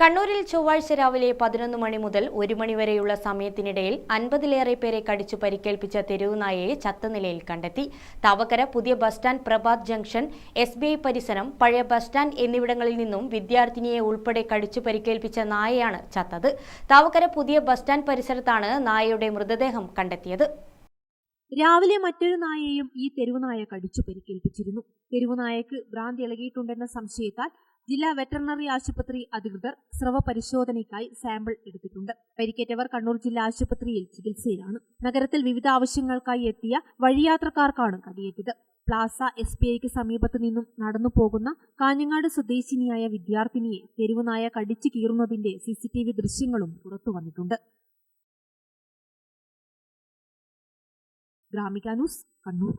കണ്ണൂരിൽ ചൊവ്വാഴ്ച രാവിലെ പതിനൊന്ന് മണി മുതൽ ഒരു മണിവരെയുള്ള സമയത്തിനിടയിൽ അൻപതിലേറെ പേരെ കടിച്ചു പരിക്കേൽപ്പിച്ച തെരുവുനായയെ ചത്ത നിലയിൽ കണ്ടെത്തി. താവക്കര പുതിയ ബസ് സ്റ്റാൻഡ് പ്രഭാത് ജംഗ്ഷൻ എസ് പരിസരം പഴയ ബസ് സ്റ്റാൻഡ് എന്നിവിടങ്ങളിൽ നിന്നും വിദ്യാർത്ഥിനിയെ ഉൾപ്പെടെ കടിച്ചു പരിക്കേൽപ്പിച്ച നായയാണ് ചത്തത്. താവക്കര പുതിയ ബസ് സ്റ്റാൻഡ് പരിസരത്താണ് നായയുടെ മൃതദേഹം കണ്ടെത്തിയത്. രാവിലെ മറ്റൊരു നായയെയും ഈ തെരുവുനായ കടിച്ചു പരിക്കേൽപ്പിച്ചിരുന്നു. തെരുവുനായക്ക് ഭ്രാന്തി ഇളകിയിട്ടുണ്ടെന്ന സംശയത്താൽ ജില്ലാ വെറ്ററിനറി ആശുപത്രി അധികൃതർ സ്രവ പരിശോധനയ്ക്കായി സാമ്പിൾ എടുത്തിട്ടുണ്ട്. പരിക്കേറ്റവർ കണ്ണൂർ ജില്ലാ ആശുപത്രിയിൽ ചികിത്സയിലാണ്. നഗരത്തിൽ വിവിധ ആവശ്യങ്ങൾക്കായി എത്തിയ വഴിയാത്രക്കാർക്കാണ് കടിയേറ്റത് പ്ലാസ എസ് ബി ഐക്ക് സമീപത്തു നിന്നും നടന്നു പോകുന്ന കാഞ്ഞങ്ങാട് സ്വദേശിനിയായ വിദ്യാർത്ഥിനിയെ തെരുവുനായ കടിച്ചു കീറുന്നതിന്റെ സിസിടിവി ദൃശ്യങ്ങളും പുറത്തു വന്നിട്ടുണ്ട്. ഗ്രാമിക ന്യൂസ് കണ്ണൂർ.